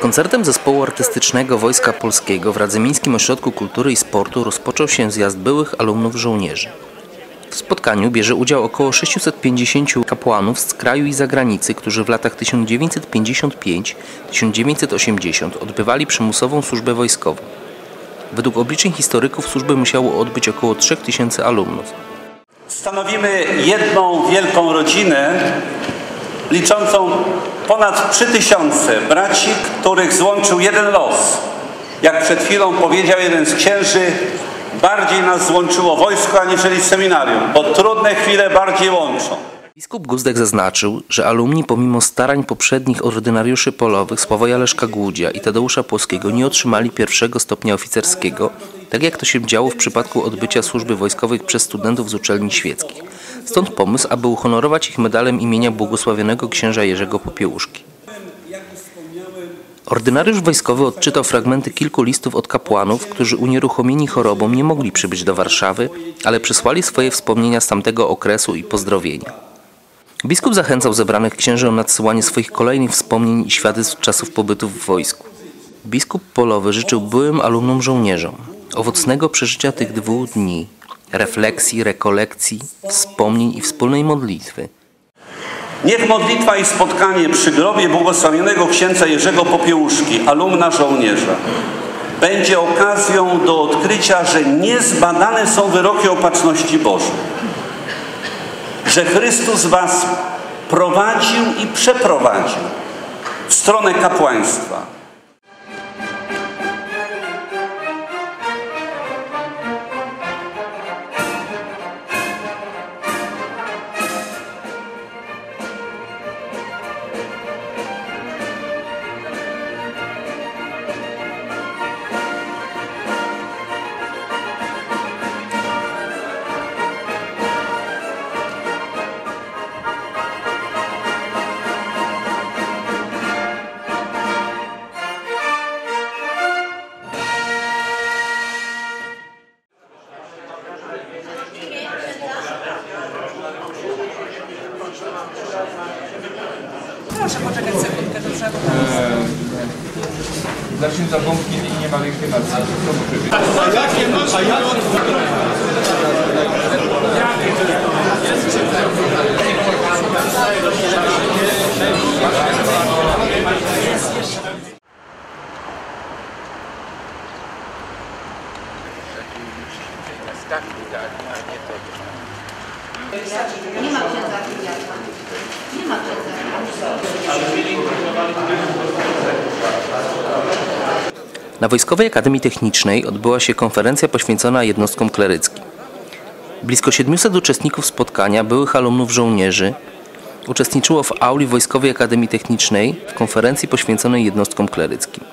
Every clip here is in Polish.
Koncertem zespołu artystycznego Wojska Polskiego w Radzymińskim Ośrodku Kultury i Sportu rozpoczął się zjazd byłych alumnów żołnierzy. W spotkaniu bierze udział około 650 kapłanów z kraju i zagranicy, którzy w latach 1955-1980 odbywali przymusową służbę wojskową. Według obliczeń historyków służby musiało odbyć około 3000 alumnów. Stanowimy jedną wielką rodzinę liczącą ponad 3000 braci, których złączył jeden los. Jak przed chwilą powiedział jeden z księży, bardziej nas złączyło wojsko aniżeli seminarium, bo trudne chwile bardziej łączą. Biskup Guzdek zaznaczył, że alumni pomimo starań poprzednich ordynariuszy polowych Sławoja Leszka Głudzia i Tadeusza Płoskiego nie otrzymali pierwszego stopnia oficerskiego, tak jak to się działo w przypadku odbycia służby wojskowej przez studentów z uczelni świeckich. Stąd pomysł, aby uhonorować ich medalem imienia błogosławionego księża Jerzego Popiełuszki. Ordynariusz wojskowy odczytał fragmenty kilku listów od kapłanów, którzy unieruchomieni chorobą nie mogli przybyć do Warszawy, ale przysłali swoje wspomnienia z tamtego okresu i pozdrowienia. Biskup zachęcał zebranych księży o nadsyłanie swoich kolejnych wspomnień i świadectw czasów pobytu w wojsku. Biskup Polowy życzył byłym alumnom żołnierzom owocnego przeżycia tych dwóch dni, refleksji, rekolekcji, wspomnień i wspólnej modlitwy. Niech modlitwa i spotkanie przy grobie błogosławionego księdza Jerzego Popiełuszki, alumna żołnierza, będzie okazją do odkrycia, że niezbadane są wyroki opatrzności Bożej. Że Chrystus was prowadził i przeprowadził w stronę kapłaństwa. Na Wojskowej Akademii Technicznej odbyła się konferencja poświęcona jednostkom kleryckim. Blisko 700 uczestników spotkania, byłych alumnów żołnierzy, uczestniczyło w auli Wojskowej Akademii Technicznej w konferencji poświęconej jednostkom kleryckim.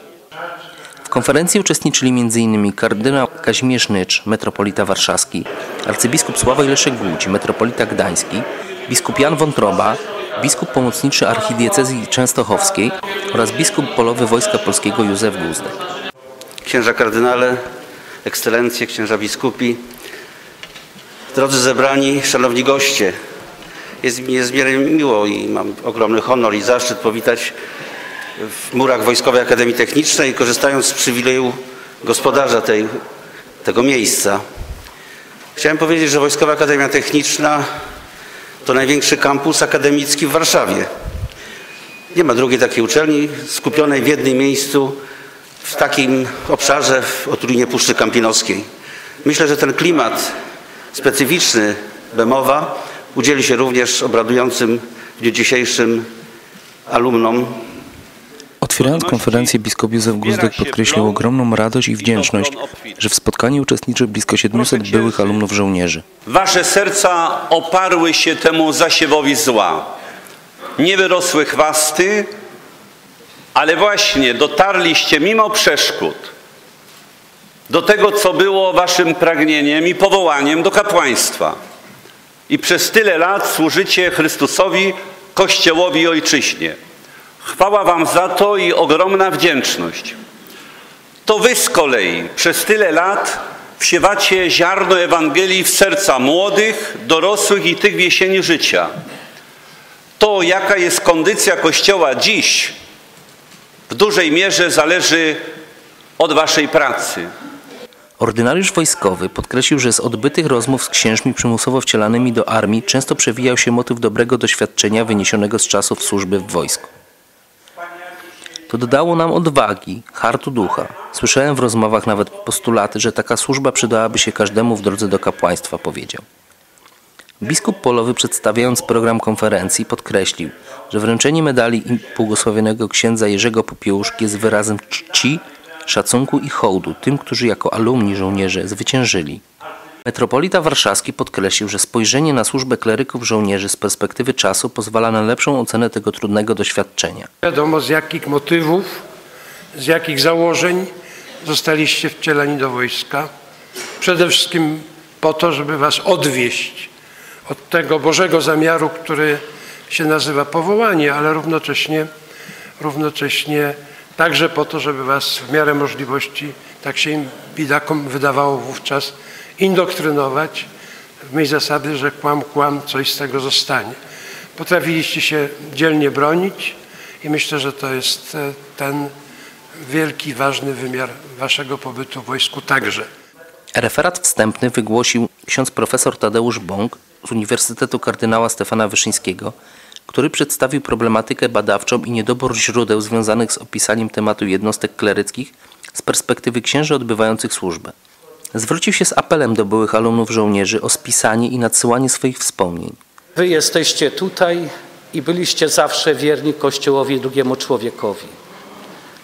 W konferencji uczestniczyli m.in. kardynał Kazimierz Nycz, metropolita warszawski, arcybiskup Sławoj Leszek Głódź, metropolita gdański, biskup Jan Wątroba, biskup pomocniczy archidiecezji częstochowskiej oraz biskup polowy Wojska Polskiego Józef Guzdek. Księża kardynale, ekscelencje, księża biskupi, drodzy zebrani, szanowni goście. Jest mi niezmiernie miło i mam ogromny honor i zaszczyt powitać w murach Wojskowej Akademii Technicznej, korzystając z przywileju gospodarza tej, tego miejsca. Chciałem powiedzieć, że Wojskowa Akademia Techniczna to największy kampus akademicki w Warszawie. Nie ma drugiej takiej uczelni skupionej w jednym miejscu w takim obszarze w otrulinie Puszczy Kampinoskiej. Myślę, że ten klimat specyficzny Bemowa udzieli się również obradującym w dniu dzisiejszym alumnom Otwierając konferencję biskup Józef Guzdek podkreślił ogromną radość i wdzięczność, że w spotkaniu uczestniczy blisko 700 byłych alumnów żołnierzy. Wasze serca oparły się temu zasiewowi zła. Nie wyrosły chwasty, ale właśnie dotarliście mimo przeszkód do tego, co było waszym pragnieniem i powołaniem do kapłaństwa. I przez tyle lat służycie Chrystusowi, Kościołowi i Ojczyźnie. Chwała wam za to i ogromna wdzięczność. To wy z kolei przez tyle lat wsiewacie ziarno Ewangelii w serca młodych, dorosłych i tych w jesieni życia. To, jaka jest kondycja Kościoła dziś, w dużej mierze zależy od waszej pracy. Ordynariusz wojskowy podkreślił, że z odbytych rozmów z księżmi przymusowo wcielanymi do armii często przewijał się motyw dobrego doświadczenia wyniesionego z czasów służby w wojsku. To dodało nam odwagi, hartu ducha. Słyszałem w rozmowach nawet postulaty, że taka służba przydałaby się każdemu w drodze do kapłaństwa, powiedział. Biskup Polowy przedstawiając program konferencji podkreślił, że wręczenie medali błogosławionego księdza Jerzego Popiełuszki jest wyrazem czci, szacunku i hołdu tym, którzy jako alumni żołnierze zwyciężyli. Metropolita Warszawski podkreślił, że spojrzenie na służbę kleryków żołnierzy z perspektywy czasu pozwala na lepszą ocenę tego trudnego doświadczenia. Wiadomo z jakich motywów, z jakich założeń zostaliście wcieleni do wojska. Przede wszystkim po to, żeby was odwieść od tego Bożego zamiaru, który się nazywa powołanie, ale równocześnie, równocześnie także po to, żeby was w miarę możliwości, tak się im bidakom wydawało wówczas, indoktrynować w myśl zasady, że kłam, kłam, coś z tego zostanie. Potrafiliście się dzielnie bronić i myślę, że to jest e, ten wielki, ważny wymiar waszego pobytu w wojsku także. Referat wstępny wygłosił ksiądz profesor Tadeusz Bąk z Uniwersytetu Kardynała Stefana Wyszyńskiego, który przedstawił problematykę badawczą i niedobór źródeł związanych z opisaniem tematu jednostek kleryckich z perspektywy księży odbywających służbę. Zwrócił się z apelem do byłych alumnów żołnierzy o spisanie i nadsyłanie swoich wspomnień. Wy jesteście tutaj i byliście zawsze wierni Kościołowi drugiemu człowiekowi.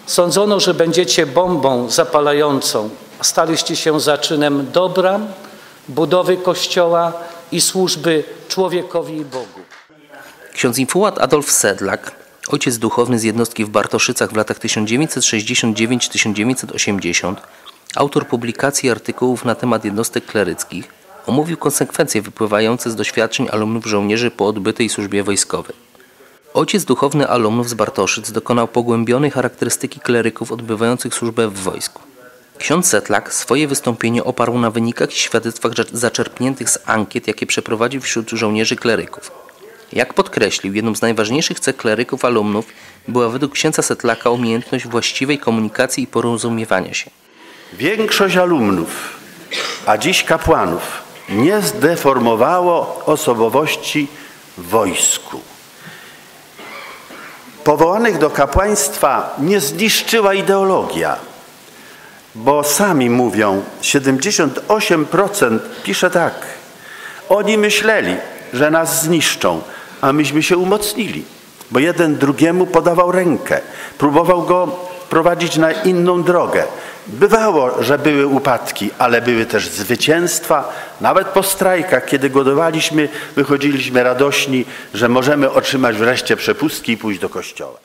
Sądzono, że będziecie bombą zapalającą, a staliście się zaczynem dobra, budowy Kościoła i służby człowiekowi i Bogu. Ksiądz infułat Adolf Sedlak, ojciec duchowny z jednostki w Bartoszycach w latach 1969-1980, autor publikacji i artykułów na temat jednostek kleryckich, omówił konsekwencje wypływające z doświadczeń alumnów żołnierzy po odbytej służbie wojskowej. Ojciec duchowny alumnów z Bartoszyc dokonał pogłębionej charakterystyki kleryków odbywających służbę w wojsku. Ksiądz Setlak swoje wystąpienie oparł na wynikach i świadectwach zaczerpniętych z ankiet, jakie przeprowadził wśród żołnierzy kleryków. Jak podkreślił, jedną z najważniejszych cech kleryków alumnów była według księdza Setlaka umiejętność właściwej komunikacji i porozumiewania się. Większość alumnów, a dziś kapłanów, nie zdeformowało osobowości w wojsku. Powołanych do kapłaństwa nie zniszczyła ideologia, bo sami mówią, 78% pisze tak. Oni myśleli, że nas zniszczą, a myśmy się umocnili, bo jeden drugiemu podawał rękę, próbował go prowadzić na inną drogę. Bywało, że były upadki, ale były też zwycięstwa. Nawet po strajkach, kiedy godowaliśmy, wychodziliśmy radośni, że możemy otrzymać wreszcie przepustki i pójść do kościoła.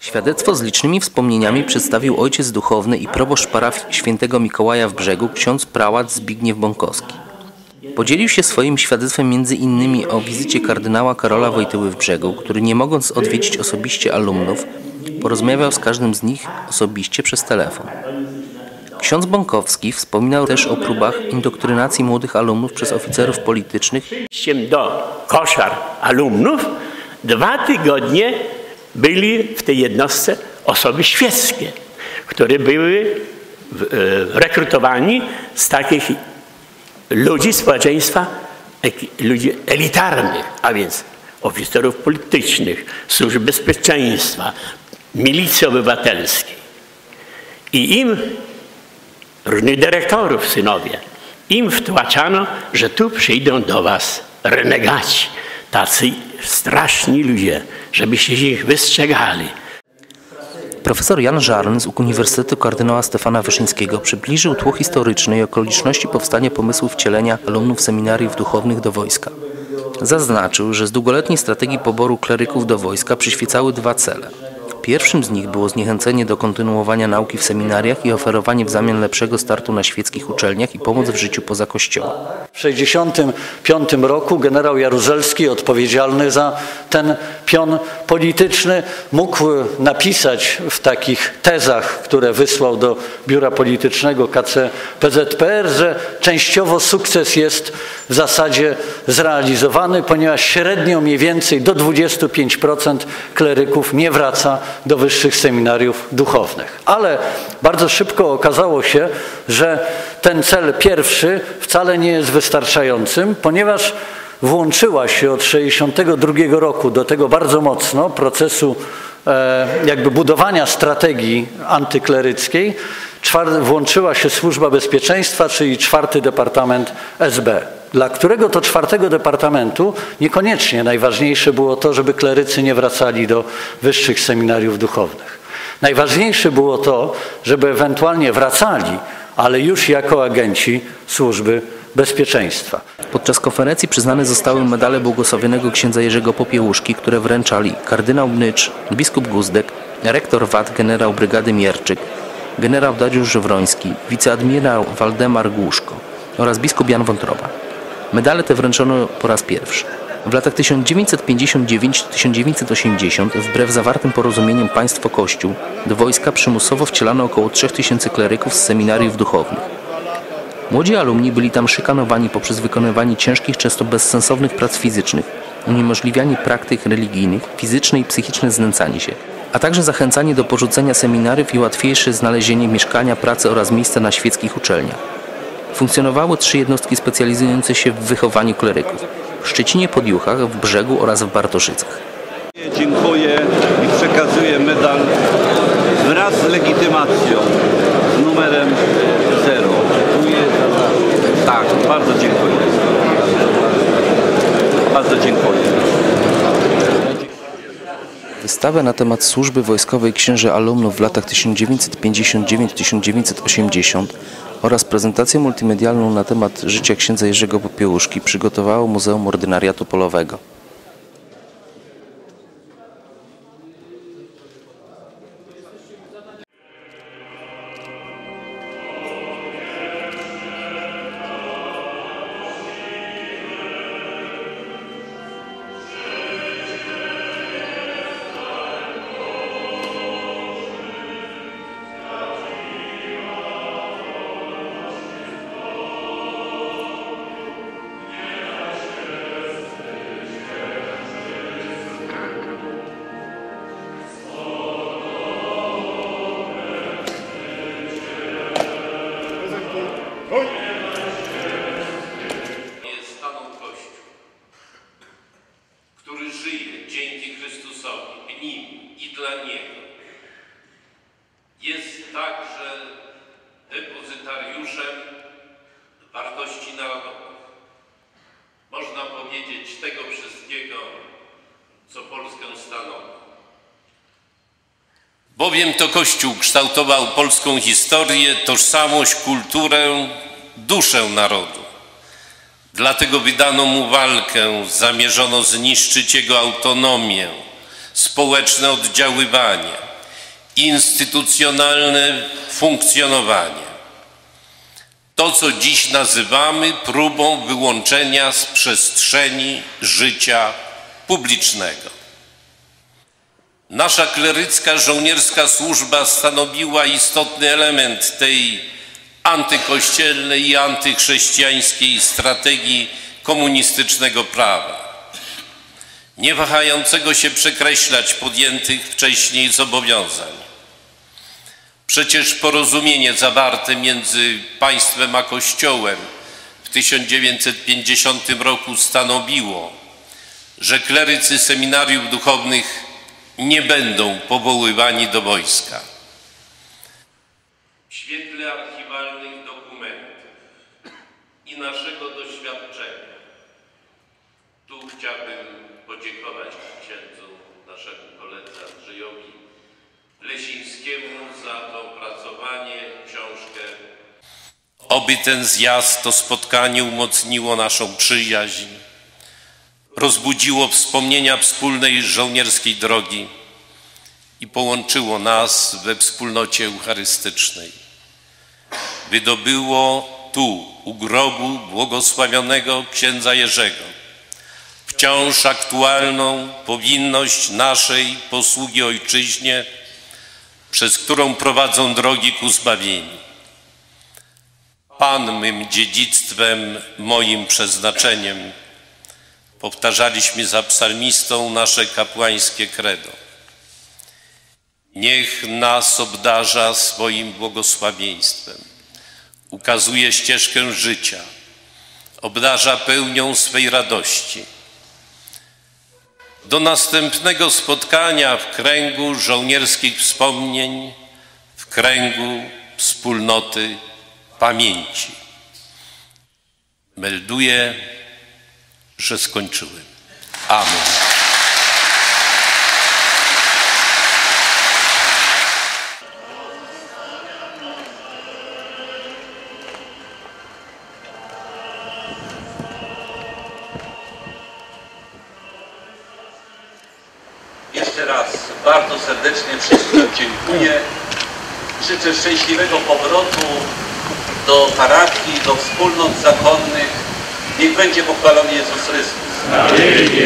Świadectwo z licznymi wspomnieniami przedstawił ojciec duchowny i proboszcz parafii świętego Mikołaja w Brzegu, ksiądz prałat Zbigniew Bąkowski. Podzielił się swoim świadectwem między innymi o wizycie kardynała Karola Wojtyły w Brzegu, który nie mogąc odwiedzić osobiście alumnów, porozmawiał z każdym z nich osobiście przez telefon. Ksiądz Bąkowski wspominał też o próbach indoktrynacji młodych alumnów przez oficerów politycznych do koszar alumnów dwa tygodnie byli w tej jednostce osoby świeckie, które były e, rekrutowani z takich ludzi społeczeństwa, ludzi elitarnych, a więc oficerów politycznych, służb bezpieczeństwa, milicji obywatelskiej. I im, różnych dyrektorów, synowie, im wtłaczano, że tu przyjdą do was renegaci, tacy straszni ludzie, żebyście ich wystrzegali. Profesor Jan Żarn z Uniwersytetu Kardynała Stefana Wyszyńskiego przybliżył tło historyczne i okoliczności powstania pomysłu wcielenia alumnów seminariów duchownych do wojska. Zaznaczył, że z długoletniej strategii poboru kleryków do wojska przyświecały dwa cele. Pierwszym z nich było zniechęcenie do kontynuowania nauki w seminariach i oferowanie w zamian lepszego startu na świeckich uczelniach i pomoc w życiu poza kościołem. W 1965 roku generał Jaruzelski, odpowiedzialny za ten pion polityczny, mógł napisać w takich tezach, które wysłał do biura politycznego KC PZPR, że częściowo sukces jest w zasadzie zrealizowany, ponieważ średnio mniej więcej do 25% kleryków nie wraca do wyższych seminariów duchownych. Ale bardzo szybko okazało się, że ten cel pierwszy wcale nie jest wystarczającym, ponieważ włączyła się od 1962 roku do tego bardzo mocno procesu e, jakby budowania strategii antykleryckiej, włączyła się Służba Bezpieczeństwa, czyli czwarty Departament SB, dla którego to czwartego departamentu niekoniecznie najważniejsze było to, żeby klerycy nie wracali do wyższych seminariów duchownych. Najważniejsze było to, żeby ewentualnie wracali, ale już jako agenci służby bezpieczeństwa. Podczas konferencji przyznane zostały medale błogosławionego księdza Jerzego Popiełuszki, które wręczali kardynał Bnycz, biskup Guzdek, rektor VAT generał brygady Mierczyk, generał Dariusz Żywroński, wiceadmirał Waldemar Głuszko oraz biskup Jan Wątroba. Medale te wręczono po raz pierwszy. W latach 1959-1980, wbrew zawartym porozumieniom państwo-kościół, do wojska przymusowo wcielano około 3000 kleryków z seminariów duchownych. Młodzi alumni byli tam szykanowani poprzez wykonywanie ciężkich, często bezsensownych prac fizycznych, uniemożliwianie praktyk religijnych, fizyczne i psychiczne znęcanie się, a także zachęcanie do porzucenia seminariów i łatwiejsze znalezienie mieszkania, pracy oraz miejsca na świeckich uczelniach. Funkcjonowały trzy jednostki specjalizujące się w wychowaniu kleryków w Szczecinie pod Juchach, w Brzegu oraz w Bartoszycach. Dziękuję i przekazuję medal wraz z legitymacją z numerem 0. Tak, bardzo dziękuję. Bardzo dziękuję. Wystawę na temat służby wojskowej księży alumnów w latach 1959-1980 oraz prezentację multimedialną na temat życia księdza Jerzego Popiełuszki przygotowało Muzeum Ordynariatu Polowego. Bowiem to Kościół kształtował polską historię, tożsamość, kulturę, duszę narodu. Dlatego wydano mu walkę, zamierzono zniszczyć jego autonomię, społeczne oddziaływanie, instytucjonalne funkcjonowanie. To, co dziś nazywamy próbą wyłączenia z przestrzeni życia publicznego. Nasza klerycka żołnierska służba stanowiła istotny element tej antykościelnej i antychrześcijańskiej strategii komunistycznego prawa, nie wahającego się przekreślać podjętych wcześniej zobowiązań. Przecież porozumienie zawarte między państwem a Kościołem w 1950 roku stanowiło, że klerycy seminariów duchownych nie będą powoływani do wojska. W świetle archiwalnych dokumentów i naszego doświadczenia, tu chciałbym podziękować księdzu, naszemu koledze Andrzejowi Lesińskiemu za to opracowanie, książkę. Oby ten zjazd, to spotkanie umocniło naszą przyjaźń, rozbudziło wspomnienia wspólnej żołnierskiej drogi i połączyło nas we wspólnocie eucharystycznej. Wydobyło tu, u grobu błogosławionego księdza Jerzego, wciąż aktualną powinność naszej posługi ojczyźnie, przez którą prowadzą drogi ku zbawieniu. Pan mym dziedzictwem, moim przeznaczeniem, powtarzaliśmy za psalmistą nasze kapłańskie credo. Niech nas obdarza swoim błogosławieństwem. Ukazuje ścieżkę życia. Obdarza pełnią swej radości. Do następnego spotkania w kręgu żołnierskich wspomnień, w kręgu wspólnoty pamięci. Melduję, że skończyłem. Amen. Bardzo serdecznie wszystkim dziękuję. Życzę szczęśliwego powrotu do parafii, do wspólnot zakonnych. Niech będzie pochwalony Jezus Chrystus. Na wieki